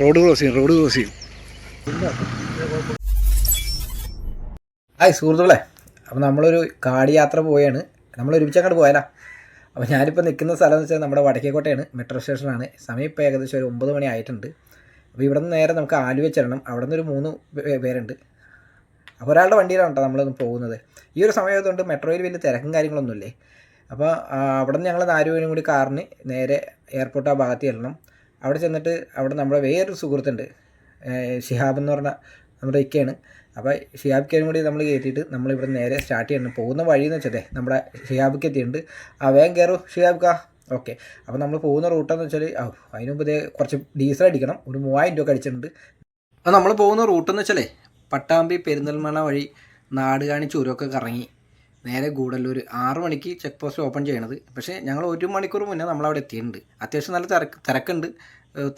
Road cross ചെയ്യും road cross ചെയ്യും. Hi സുഹൃത്തുക്കളെ. അപ്പോൾ നമ്മളൊരു കാടി യാത്ര പോയാണ് നമ്മൾ ഒരുമിച്ച് അങ്ങോട്ട് പോയാലാ. അപ്പോൾ ഞാനിപ്പോൾ നിൽക്കുന്ന സ്ഥലം എന്ന് വെച്ചാൽ നമ്മുടെ വടക്കേക്കോട്ടയാണ്. മെട്രോ സ്റ്റേഷനാണ് സമയം ഇപ്പോൾ ഏകദേശം ഒരു ഒമ്പത് മണി ആയിട്ടുണ്ട്. അപ്പോൾ ഇവിടെ നിന്ന് നേരെ നമുക്ക് ആലുവ ചെല്ലണം. അവിടെ നിന്ന് ഒരു മൂന്ന് പേരുണ്ട്. അപ്പോൾ ഒരാളുടെ വണ്ടിയിലാണ് കേട്ടോ നമ്മളൊന്ന് പോകുന്നത്. ഈ ഒരു സമയമായതുകൊണ്ട് മെട്രോയിൽ വലിയ തിരക്കും കാര്യങ്ങളൊന്നുമില്ലേ? അപ്പോൾ അവിടെ നിന്ന് ഞങ്ങൾ നാലുപേരും കൂടി കാറിന് നേരെ എയർപോർട്ട് ആ ഭാഗത്ത് ചെല്ലണം. അവിടെ ചെന്നിട്ട് അവിടെ നമ്മുടെ വേറൊരു സുഹൃത്തുണ്ട് ഷിഹാബ് എന്ന് പറഞ്ഞ നമ്മുടെ ഇക്കയാണ്. അപ്പോൾ ഷിഹാബിക്കും കൂടി നമ്മൾ കയറ്റിയിട്ട് നമ്മൾ ഇവിടെ നേരെ സ്റ്റാർട്ട് ചെയ്യണം. പോകുന്ന വഴി എന്ന് വെച്ചതേ നമ്മുടെ ഷിഹാബിക്ക് എത്തിയിട്ടുണ്ട്. ആ വേഗം കയറും ഷിഹാബിക്ക. ഓക്കെ. അപ്പോൾ നമ്മൾ പോകുന്ന റൂട്ടെന്ന് വെച്ചാൽ അതിന് മുമ്പ് കുറച്ച് ഡീസൽ അടിക്കണം. ഒരു മൂവായിരം രൂപ അടിച്ചിട്ടുണ്ട് അപ്പോൾ നമ്മൾ പോകുന്ന റൂട്ടെന്ന് വെച്ചാലേ പട്ടാമ്പി പെരിന്തൽമണ്ണ വഴി നാടുകാണി ചുരമൊക്കെ കറങ്ങി നേരെ ഗൂഡല്ലൂർ ആറ് മണിക്ക് ചെക്ക് പോസ്റ്റ് ഓപ്പൺ ചെയ്യണത്. പക്ഷേ ഞങ്ങൾ ഒരു മണിക്കൂർ മുന്നേ നമ്മളവിടെ എത്തിയിട്ടുണ്ട്. അത്യാവശ്യം നല്ല തിരക്ക് തിരക്കുണ്ട്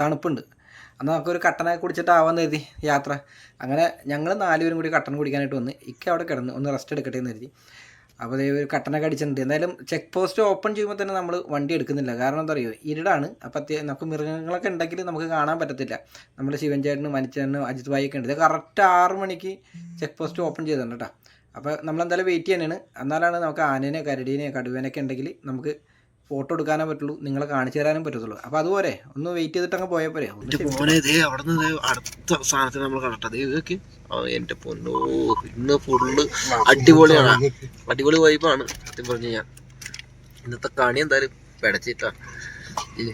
തണുപ്പുണ്ട്. അന്ന് നമുക്കൊരു കട്ടനൊക്കെ കുടിച്ചിട്ടാവാൻ കരുതി യാത്ര. അങ്ങനെ ഞങ്ങൾ നാലുപേരും കൂടി കട്ടൻ കുടിക്കാനായിട്ട് വന്ന് ഇക്ക അവിടെ കിടന്ന് ഒന്ന് റെസ്റ്റ് എടുക്കട്ടെ എന്ന് കരുതി. അപ്പോൾ അതേ ഒരു കട്ടനൊക്കെ അടിച്ചിട്ടുണ്ട്. എന്തായാലും ചെക്ക് പോസ്റ്റ് ഓപ്പൺ ചെയ്യുമ്പോൾ തന്നെ നമ്മൾ വണ്ടി എടുക്കുന്നില്ല. കാരണം എന്താ പറയുക ഇരുടാണ്. അപ്പോൾ അത്യാവശ്യം നമുക്ക് മൃഗങ്ങളൊക്കെ ഉണ്ടെങ്കിൽ നമുക്ക് കാണാൻ പറ്റത്തില്ല. നമ്മൾ ശിവൻ ചേട്ടനും മനിച്ചേട്ടനും അജിത് ഭായിയൊക്കെ ഉണ്ട്. ഇത് കറക്റ്റ് ആറ് മണിക്ക് ചെക്ക് പോസ്റ്റ് ഓപ്പൺ ചെയ്തിട്ടുണ്ട് കേട്ടോ. അപ്പോൾ നമ്മൾ എന്തായാലും വെയിറ്റ് ചെയ്യാനാണ് എന്നാലാണ് നമുക്ക് ആനേനെ കരടീനെ കടുവേനൊക്കെ ഉണ്ടെങ്കിൽ നമുക്ക് ഫോട്ടോ എടുക്കാനേ പറ്റുള്ളൂ. നിങ്ങളെ കാണിച്ചു തരാനും പറ്റത്തുള്ളൂ. അപ്പോൾ അതുപോലെ ഒന്ന് വെയിറ്റ് ചെയ്തിട്ട് അങ്ങ് പോയാൽ പോരെ മോനെ ദേ അവിടെ നിന്ന് അടുത്ത സാധനത്തിന് നമ്മൾ കണ്ടത് ഇതൊക്കെ. എന്റെ പൊന്നോ ഇന്ന് ഫുള്ള് അടിപൊളിയാണ്. അടിപൊളി വൈബാണ് സത്യം പറഞ്ഞു ഞാൻ ഇന്നത്തെ കണി എന്തായാലും പിടച്ചിട്ടാ. ഈ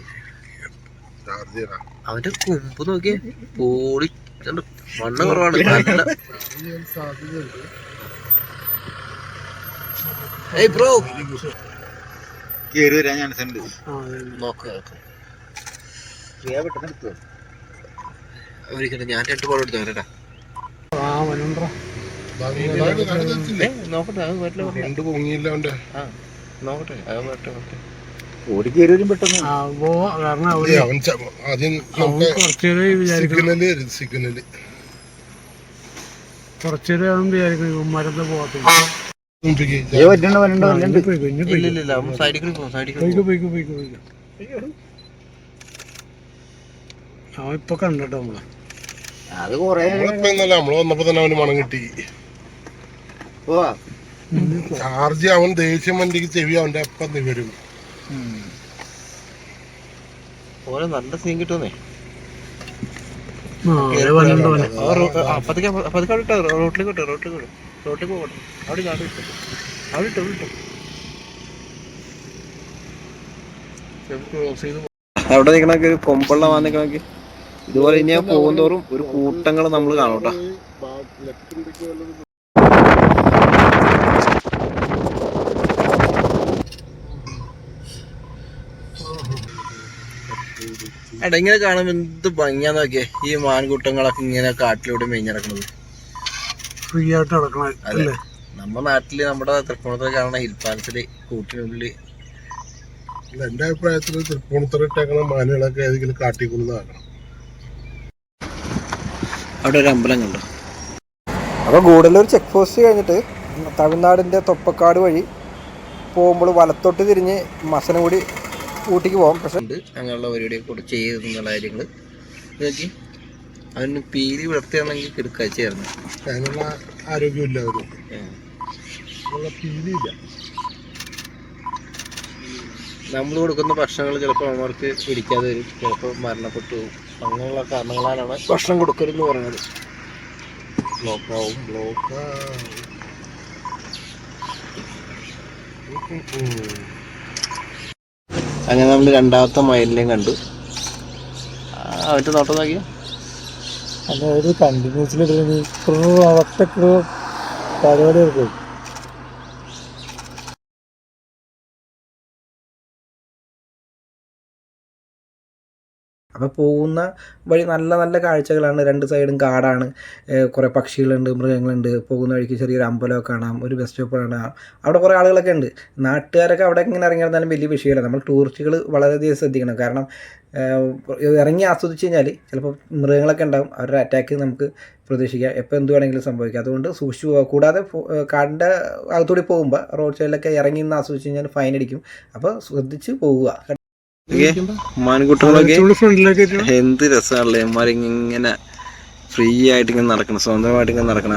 അവന്റെ കൊമ്പ് നോക്കിയേ. പോളി. വണ്ണ മണ്ണ് കുറവാണ് ഏയ് ബ്രോ കേറി വരാൻ ചാൻസ് ഉണ്ട്. നോക്കാം ഒരിക്കലും ഞാൻ രണ്ട് ബോൾ എടുത്തു പറ്റേ ഓടി കയറി വരും പെട്ടെന്ന്. മരുന്ന് പോകത്തില്ല ഇപ്പൊ കണ്ടോ നമ്മളെ? അത് കൊറേ നമ്മളിപ്പോ നമ്മൾ വന്നപ്പോ തന്നെ അവന് മണം കിട്ടി. ചാർജ് അവൻ ദേഷ്യം വണ്ടിക്ക് ചെവി അവന്റെ അപ്പം നിവരും ഓരോ നല്ല സീൻ കിട്ടുന്നേ അപ്പത്തേക്ക് അപ്പത്തേക്ക് റോട്ടിലേക്ക് റോട്ടിലേക്ക് റോട്ടിലേക്ക് പോകട്ടെ അവിടെ അവിടെ ഇട്ടോ. അവിടെ ഇട്ടു അവിടെ ഇട്ടോ. അവിടെ നിൽക്കണൊക്കെ ഒരു കൊമ്പുള്ള വാൻ നിൽക്കണൊക്കെ ഇതുപോലെ ഇനി ഞാൻ പോകുന്തോറും ഒരു കൂട്ടങ്ങൾ നമ്മൾ കാണൂട്ടാ എടാ ഇങ്ങനെ കാണുമ്പോൾ എന്ത് ഭംഗിയാന്ന് നോക്കിയേ. ഈ മാൻകൂട്ടങ്ങളൊക്കെ ഇങ്ങനെ കാട്ടിലൂടെ മേഞ്ഞിറക്കുന്നത് ഫ്രീ ആയിട്ട് നടക്കണ അല്ലേ? നമ്മുടെ നാട്ടിൽ നമ്മുടെ തൃപ്പൂണിത്തുറ കാണുന്ന ഹിൽ പാലസിൽ കൂട്ടിനുള്ളിൽ എന്റെ അഭിപ്രായത്തിൽ തൃപ്പൂണിത്തറ ഇട്ടേക്കണ മാനുകളൊക്കെ ഏതെങ്കിലും കാട്ടിക്കൊണ്ടാക്കണം അവിടെ ഒരു അമ്പലം കണ്ടു? അപ്പോൾ ഗൂഡല്ലൂർ ചെക്ക് പോസ്റ്റ് കഴിഞ്ഞിട്ട് തമിഴ്നാടിന്റെ തൊപ്പക്കാട് വഴി പോകുമ്പോൾ വലത്തോട്ട് തിരിഞ്ഞ് മസനഗുടി ഊട്ടിക്ക് പോകാം പക്ഷേ ഉണ്ട്. അങ്ങനെയുള്ള പരിപാടിയൊക്കെ കൂടെ ചെയ്തെന്നുള്ള കാര്യങ്ങൾ നോക്കി അവന് പീലി വിളർത്തിയാണെങ്കിൽ കിടക്കാച്ചായിരുന്നു അതിനുള്ള ആരോഗ്യമില്ല അവർ. പീലിയില്ല. നമ്മൾ കൊടുക്കുന്ന ഭക്ഷണങ്ങൾ ചിലപ്പോൾ അവർക്ക് പിടിക്കാതെ വരും. ചിലപ്പോൾ മരണപ്പെട്ടു പോകും. അങ്ങനെയുള്ള കാരണങ്ങളാലാണ് ഭക്ഷണം കൊടുക്കരുതെന്ന് പറയുന്നത്. ബ്ലോക്കാവും ബ്ലോക്ക് അങ്ങനെ നമ്മൾ രണ്ടാമത്തെ മയിലിനെയും കണ്ടു. അവന്റെ നോട്ടം നോക്കിയാ അതായത് കണ്ടിന്യൂസിൽ ഒറ്റയ്ക്ക് പരിപാടി എടുക്കും അപ്പോൾ പോകുന്ന വഴി നല്ല നല്ല കാഴ്ചകളാണ്. രണ്ട് സൈഡും കാടാണ്. കുറേ പക്ഷികളുണ്ട് മൃഗങ്ങളുണ്ട്. പോകുന്ന വഴിക്ക് ചെറിയൊരു അമ്പലമൊക്കെ കാണാം. ഒരു ബസ് സ്റ്റോപ്പ് കാണാം. അവിടെ കുറേ ആളുകളൊക്കെ ഉണ്ട്. നാട്ടുകാരൊക്കെ അവിടെ ഇങ്ങനെ ഇറങ്ങി വലിയ വിഷയമല്ല. നമ്മൾ ടൂറിസ്റ്റുകൾ വളരെയധികം ശ്രദ്ധിക്കണം. കാരണം ഇറങ്ങി ആസ്വദിച്ച് കഴിഞ്ഞാൽ ചിലപ്പോൾ മൃഗങ്ങളൊക്കെ ഉണ്ടാകും അവരുടെ അറ്റാക്ക് നമുക്ക് പ്രതീക്ഷിക്കാം. എപ്പോൾ എന്ത് വേണമെങ്കിലും സംഭവിക്കാം. അതുകൊണ്ട് സൂക്ഷിച്ചു പോവുക. കൂടാതെ കാടിന്റെ അകത്തൂടി പോകുമ്പോൾ റോഡ് സൈഡിലൊക്കെ ഇറങ്ങി നിന്ന് ആസ്വദിച്ച് കഴിഞ്ഞാൽ ഫൈൻ അടിക്കും. അപ്പോൾ ശ്രദ്ധിച്ച് പോവുക. എന്ത് രസമാണല്ലേ ഇങ്ങനെ ഫ്രീ ആയിട്ട് ഇങ്ങനെ നടക്കണം സ്വന്തമായിട്ട് ഇങ്ങനെ നടക്കണം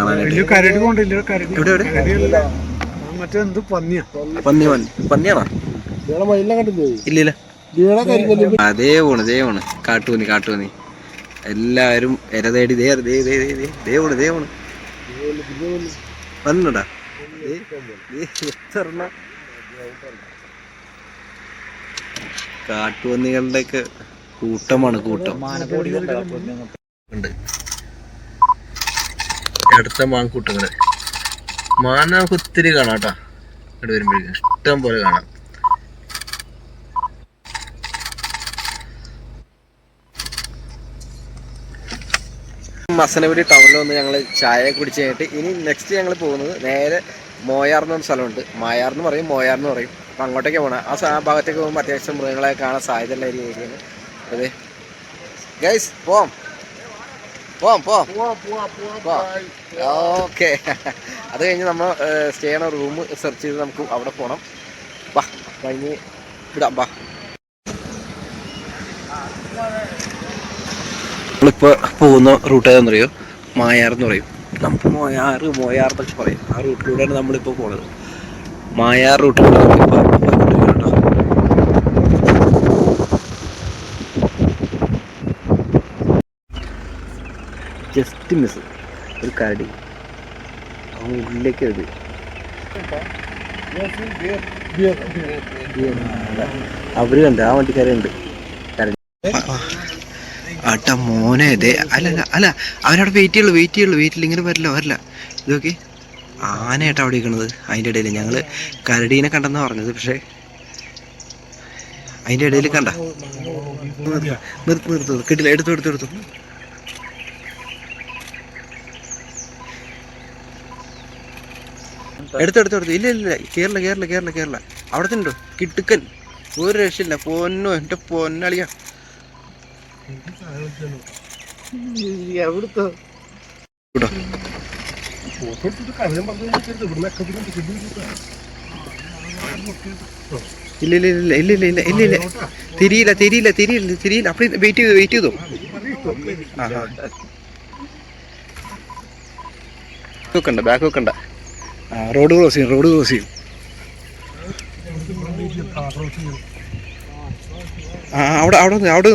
അതേ പോണ് ഇതേ പോണ് കാട്ടുപോന്നി കാട്ടുപോന്നി എല്ലാവരും ഇര തേടി ദേ ദേ ദേ ദേ ദേ. ദേ എത്ര ഒക്കെ കൂട്ടമാണ് കൂട്ടം. ഉണ്ട്. അടുത്ത മാൻകൂട്ടങ്ങൾ. മാന നമുക്ക് ഒത്തിരി കാണാം കേട്ടോ. ഇവിടെ വരുമ്പോഴേക്കും. ഇഷ്ടം പോലെ കാണാം. മസനപുരി ടൗണിൽ വന്ന് ഞങ്ങൾ ചായ കുടിച്ച് കഴിഞ്ഞിട്ട് ഇനി നെക്സ്റ്റ് ഞങ്ങൾ പോകുന്നത് നേരെ മോയാർ എന്ന് പറഞ്ഞ സ്ഥലമുണ്ട്. മായാർ എന്ന് പറയും മോയാർ എന്ന് പറയും. അങ്ങോട്ടേക്ക് പോകണം ആ ആ ഭാഗത്തേക്ക് പോകുമ്പോൾ അത്യാവശ്യം മൃഗങ്ങളെ കാണാൻ സാധ്യതയുള്ള ഒരു ഏരിയയാണ്. അതെ. ഗൈസ് പോം പോവാം പോവാം. ഓക്കെ അത് കഴിഞ്ഞ് നമ്മൾ സ്റ്റേ ചെയ്യണ റൂം സെർച്ച് ചെയ്ത് നമുക്ക് അവിടെ പോകണം ബാ കഴിഞ്ഞ് വിടാം ബാ നമ്മളിപ്പോൾ പോകുന്ന റൂട്ട് ഏതാണെന്നറിയോ മായാർ എന്ന് പറയും. നമുക്ക് മോയാറ് മോയാർ എന്നൊക്കെ പറയും. ആ റൂട്ടിലൂടെയാണ് നമ്മളിപ്പോൾ പോണത്. മായാർ റൂട്ട് ജസ്റ്റ് മിസ് ഒരു കരടി. ഉള്ളിലേക്ക് അത് അവർ കണ്ട് ആ വണ്ടിക്കാരുണ്ട്. ആട്ടാ മോനെ അതെ അല്ല അല്ല അവരവിടെ വെയിറ്റ് ചെയ്യുള്ളൂ വെയിറ്റ് ചെയ്യുള്ളൂ വെയിറ്റ് ഇങ്ങനെ വരില്ല വരില്ല. ഇതൊക്കെ ആനയായിട്ട് അവിടെ ഇരിക്കണത്. അതിന്റെ ഇടയിൽ ഞങ്ങൾ കരടീനെ കണ്ടെന്ന് പറഞ്ഞത്. പക്ഷേ അതിന്റെ ഇടയിൽ കണ്ട. നിർത്ത് നിർത്ത് കിട്ടില്ല. എടുത്തു എടുത്തു എടുത്തു. എടുത്തെടുത്തു എടുത്തു ഇല്ല ഇല്ല കേരള കേരള കേരള കേരള അവിടെ തന്നെ ഉണ്ടോ? കിട്ടുക്കൻ ഒരു രക്ഷയില്ല. പൊന്നോ എന്റെ പൊന്നളിയാ. എവിടുത്തോ ഇല്ല ഇല്ല ഇല്ല ഇല്ല ഇല്ല ഇല്ല ഇല്ല ഇല്ല തിരിയില്ല തിരിയില്ല തിരിയില്ല തിരിയില്ല അപ്പടി വെയിറ്റ് ചെയ്തു വെയിറ്റ് ചെയ്തു ആ വെക്കണ്ട ബാക്ക് വെക്കണ്ട റോഡ് ക്രോസ് ചെയ്യും റോഡ് ക്രോസ് ചെയ്യും ആ അവിടെ അവിടെ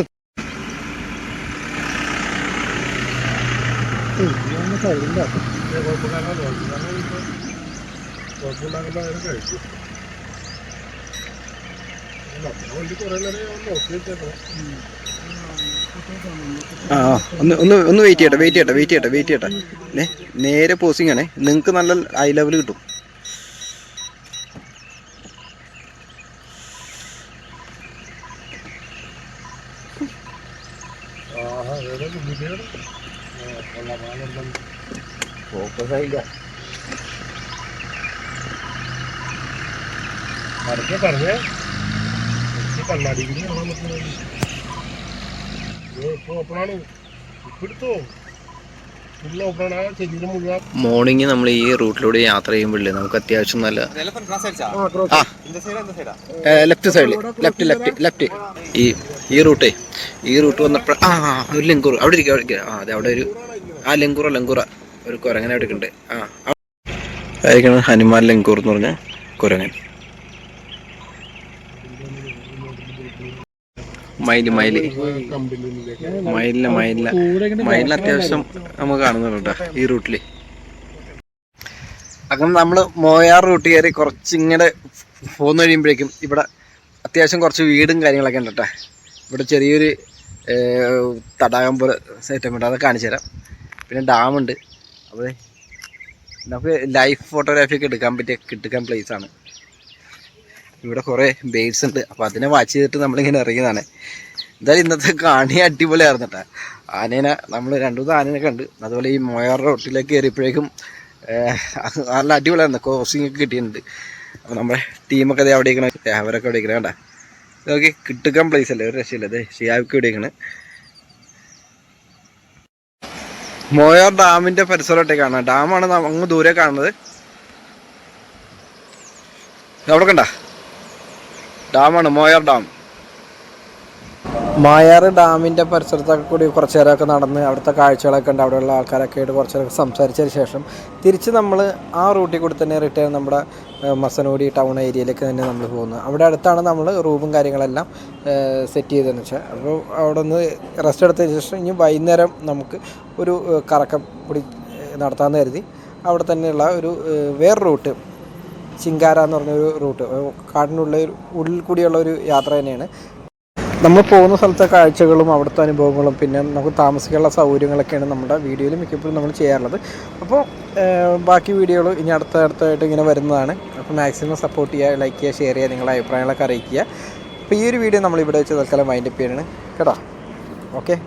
ആ, ഒന്ന് ഒന്ന് ഒന്ന് വെയിറ്റ് ചെയ്യട്ടെ വെയിറ്റ് ചെയ്യട്ടെ വെയിറ്റ് ചെയ്യട്ടെ വെയിറ്റ് ചെയ്യട്ടെ. നേരെ പോസിങ് ആണേ. നിങ്ങൾക്ക് നല്ല ഹൈ ലെവൽ കിട്ടും. ആയില്ല പറഞ്ഞേ. പറഞ്ഞേ കണ്ണാടി കാണാൻ പറ്റുന്നത് ഇപ്പൊ ഓപ്പണാണ് ഇപ്പൊ എടുത്തോ? മോർണിംഗ് നമ്മൾ ഈ റൂട്ടിലൂടെ യാത്ര ചെയ്യുമ്പോഴേ നമുക്ക് അത്യാവശ്യം നല്ല ലെഫ്റ്റ് സൈഡിൽ ലെഫ്റ്റ് ലെഫ്റ്റ് ലെഫ്റ്റ് ഈ ഈ റൂട്ടേ. ഈ റൂട്ട് വന്നപ്പോൾ ആ ആ, ഒരു ലെങ്കൂർ അവിടെ ഇരിക്കുക അവിടെ ഇരിക്കുക ആ അതെ അവിടെ ഒരു ആ ലെങ്കൂറ ലെങ്കൂറ. ഒരു കുരങ്ങനെ ഉണ്ട് ആ ആയിരിക്കണം ഹനുമാൻ ലങ്കൂർ എന്ന് പറഞ്ഞ കുരങ്ങൻ. മയിൽ മയിൽ. കമ്പനിയിലേക്ക് മയിലിന്. മയിലിന് അത്യാവശ്യം നമുക്ക് കാണുന്നുണ്ട് ഈ റൂട്ടിൽ അങ്ങനെ നമ്മൾ മോയാർ റൂട്ട് കയറി കുറച്ച് ഇങ്ങനെ പോന്നു കഴിയുമ്പോഴേക്കും ഇവിടെ അത്യാവശ്യം കുറച്ച് വീടും കാര്യങ്ങളൊക്കെ ഉണ്ട് കേട്ടോ. ഇവിടെ ചെറിയൊരു തടാകം പോലെ സെറ്റപ്പ് ഉണ്ട്. അതൊക്കെ കാണിച്ചു തരാം. പിന്നെ ഡാമുണ്ട്. അപ്പോൾ നമുക്ക് ലൈഫ് ഫോട്ടോഗ്രാഫി ഒക്കെ എടുക്കാൻ പറ്റിയ കിട്ടുക്കാൻ ആണ്. ഇവിടെ കുറേ ബേഡ്സ് ഉണ്ട്. അപ്പോൾ അതിനെ വാച്ച് ചെയ്തിട്ട് നമ്മളിങ്ങനെ ഇറങ്ങിയതാണ്. എന്തായാലും ഇന്നത്തെ കാണി അടിപൊളിയായിരുന്നു കേട്ടോ ആനേനെ നമ്മൾ രണ്ടു മൂന്ന് ആനേനെ കണ്ട്. അതുപോലെ ഈ മോയർ റോട്ടിലേക്ക് കയറിയപ്പോഴേക്കും നല്ല അടിപൊളിയായിരുന്നു. ക്രോസിംഗ് ഒക്കെ കിട്ടിയിട്ടുണ്ട്. അപ്പോൾ നമ്മുടെ ടീമൊക്കെ അവിടെ ഇരിക്കണം. അവരൊക്കെ അവിടെ ഇരിക്കണം കേട്ടോ ഇതൊക്കെ കിട്ടുക്കാൻ പ്ലേസ് അല്ലേ? ഒരു രക്ഷയില്ല. അതെ ഷിയാബിക്ക് ഇവിടെ ഇരിക്കണേ. മോയാർ ഡാമിന്റെ പരിസരമായിട്ടേ കാണാം ഡാമാണ് അങ്ങ് ദൂരെ കാണുന്നത്. അവിടെ കണ്ട? ഡാമാണ് മോയാർ ഡാം. മായാർ ഡാമിന്റെ പരിസരത്തൊക്കെ കൂടി കുറച്ച് നേരമൊക്കെ നടന്ന് അവിടുത്തെ കാഴ്ചകളൊക്കെ ഉണ്ട്. അവിടെയുള്ള ആൾക്കാരൊക്കെ ആയിട്ട് കുറച്ച് നേരം സംസാരിച്ചതിന് ശേഷം തിരിച്ച് നമ്മൾ ആ റൂട്ടിൽ കൂടി തന്നെ റിട്ടേൺ നമ്മുടെ മസനോടി ടൗൺ ഏരിയയിലേക്ക് തന്നെ നമ്മൾ പോകുന്നത് അവിടെ അടുത്താണ് നമ്മൾ റൂമും കാര്യങ്ങളെല്ലാം സെറ്റ് ചെയ്തതെന്ന് വെച്ചാൽ അപ്പോൾ അവിടെ നിന്ന് റെസ്റ്റ് എടുത്തതിന് ശേഷം ഇനി വൈകുന്നേരം നമുക്ക് ഒരു കറക്കം കൂടി നടത്താമെന്ന് കരുതി. അവിടെ തന്നെയുള്ള ഒരു വേറെ റൂട്ട് ചിങ്കാര എന്ന് പറഞ്ഞൊരു റൂട്ട് കാടിനുള്ളിൽ ഉള്ളിൽ കൂടിയുള്ള ഒരു യാത്ര തന്നെയാണ്. നമ്മൾ പോകുന്ന സ്ഥലത്തെ കാഴ്ചകളും അവിടുത്തെ അനുഭവങ്ങളും പിന്നെ നമുക്ക് താമസിക്കാനുള്ള സൗകര്യങ്ങളൊക്കെയാണ് നമ്മുടെ വീഡിയോയിൽ മിക്കപ്പോഴും നമ്മൾ ചെയ്യാറുള്ളത്. അപ്പോൾ ബാക്കി വീഡിയോകൾ ഇനി അടുത്ത അടുത്തായിട്ട് ഇങ്ങനെ വരുന്നതാണ്. അപ്പോൾ മാക്സിമം സപ്പോർട്ട് ചെയ്യുക ലൈക്ക് ചെയ്യുക ഷെയർ ചെയ്യുക നിങ്ങളുടെ അഭിപ്രായങ്ങളൊക്കെ അറിയിക്കുക. അപ്പോൾ ഈ ഒരു വീഡിയോ നമ്മൾ ഇവിടെ വെച്ച് തൽക്കാലം വൈൻഡപ്പ് ചെയ്യണം. കേട്ടോ? ഓക്കെ